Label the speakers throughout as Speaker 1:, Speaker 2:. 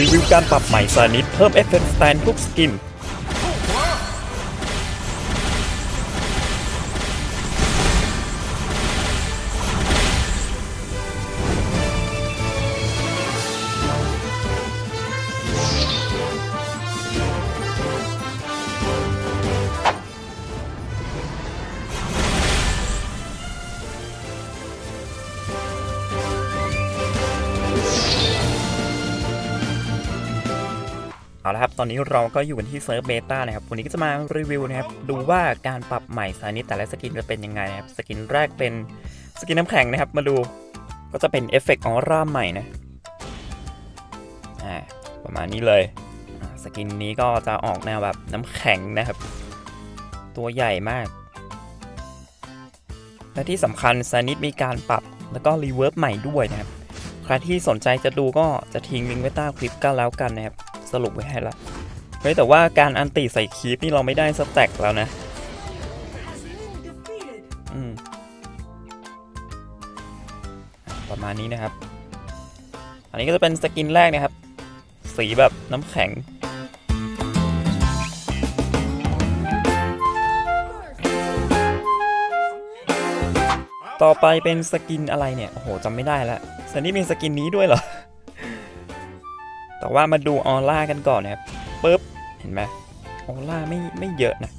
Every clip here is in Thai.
Speaker 1: รีวิวการปรับใหม่ซานิดเพิ่มเอฟเฟกต์สแตนทุกสกิน เอาละครับ ตอนนี้เราก็อยู่กันที่เซิร์ฟเบต้านะครับ วันนี้ก็จะมารีวิวนะครับ ดูว่าการปรับใหม่สายนี้แต่ละสกินจะเป็นยังไงนะครับ สกินแรกเป็นสกินน้ำแข็งนะครับ มาดู ก็จะเป็นเอฟเฟกต์ออร่าใหม่นะ อ่า ประมาณนี้เลย สกินนี้ก็จะออกแนวแบบน้ำแข็งนะครับ ตัวใหญ่มาก และที่สำคัญซานิดมีการปรับแล้วก็รีเวิร์บใหม่ด้วยนะครับ ใครที่สนใจจะดูก็จะทิ้งลิงก์ไว้ใต้คลิปกันแล้วกันนะครับ สรุปไว้ให้ละเฮ้ยแต่ว่าการอันติใส่คีปนี่เราไม่ได้สแต็กแล้วนะอืมประมาณนี้นะครับ อันนี้ก็จะเป็นสกินแรกนะครับ สีแบบน้ำแข็งต่อไปเป็นสกินอะไรเนี่ย โอ้โหจำไม่ได้ละสันนี่มีสกินนี้ด้วยเหรอ แต่ว่ามาดูออร่ากันก่อนนะครับปุ๊บเห็นไหมออร่าไม่ไม่เยอะนะ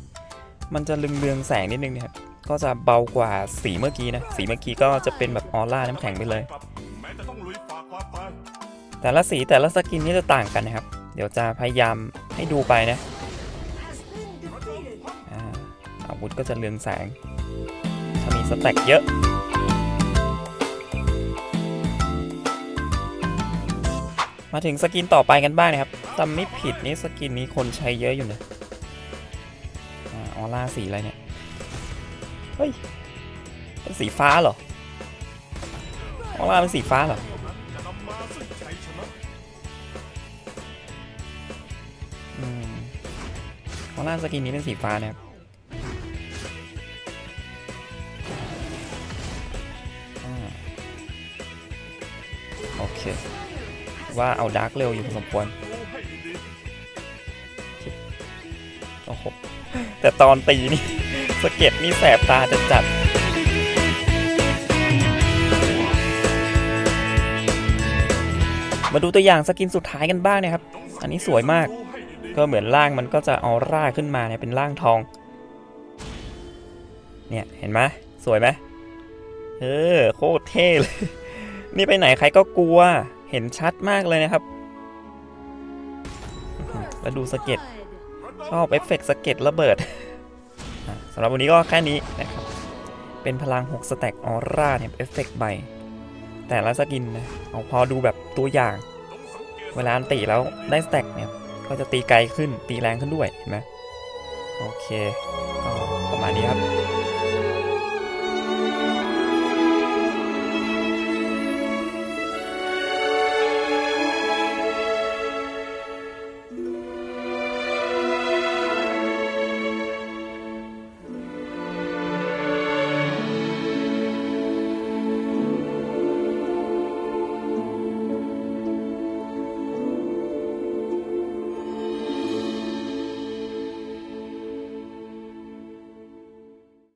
Speaker 1: มันจะเรืองๆแสงนิดนึงนะครับก็จะเบากว่าสีเมื่อกี้นะสีเมื่อกี้ก็จะเป็นแบบออร่าน้ำแข็งไปเลย
Speaker 2: แต่ละ
Speaker 1: สีแต่ละสกินนี่จะต่างกันนะครับ เดี๋ยวจะพยายามให้ดูไปนะอาอาวุธก็จะเรืองแสงถ้ามีสแต็กเยอะ มาถึงสกินต่อไปกันบ้างนะครับจำไม่ผิดนี่สกินนี้คนใช้เยอะอยู่นะอ่าออร่าสีอะไรเนี่ย เฮ้ย เป็นสีฟ้าเหรอ ออร่าเป็นสีฟ้าเหรอ
Speaker 2: เท่านั้นจะนำมาซึ่งชัยชนะ
Speaker 1: อืม ออร่าสกินนี้เป็นสีฟ้านะครับอโอเค ว่าเอาดาร์กเร็วอยู่พอสมควรโอ้โหแต่ตอนตีนี่สเก็ดนี่แสบตาจะจัดมาดูตัวอย่างสกินสุดท้ายกันบ้างนะครับ
Speaker 2: อั
Speaker 1: นนี้สวยมาก ก็เหมือนร่างมันก็จะออร่าขึ้นมาเนี่ยเป็นร่างทอง เนี่ยเห็นไหมสวยไหมเออโคตรเท่เลย นี่ไปไหนใครก็กลัว เห็นชัดมากเลยนะครับอื้อหือแล้วดูสะเก็ดชอบเอฟเฟกต์สะเก็ดระเบิดอะสำหรับวันนี้ก็แค่นี้นะครับ เป็นพลัง 6 สแต็กออร่าเนี่ยเอฟเฟกต์ใบ แต่ละสกินนะเอาพอดูแบบตัวอย่าง
Speaker 2: ต้องสังเกต
Speaker 1: เวลาอันตีแล้วได้สแต็กเนี่ย ก็จะตีไกลขึ้นตีแรงขึ้นด้วยเห็นไหมโอเค ก็ประมาณนี้ครับ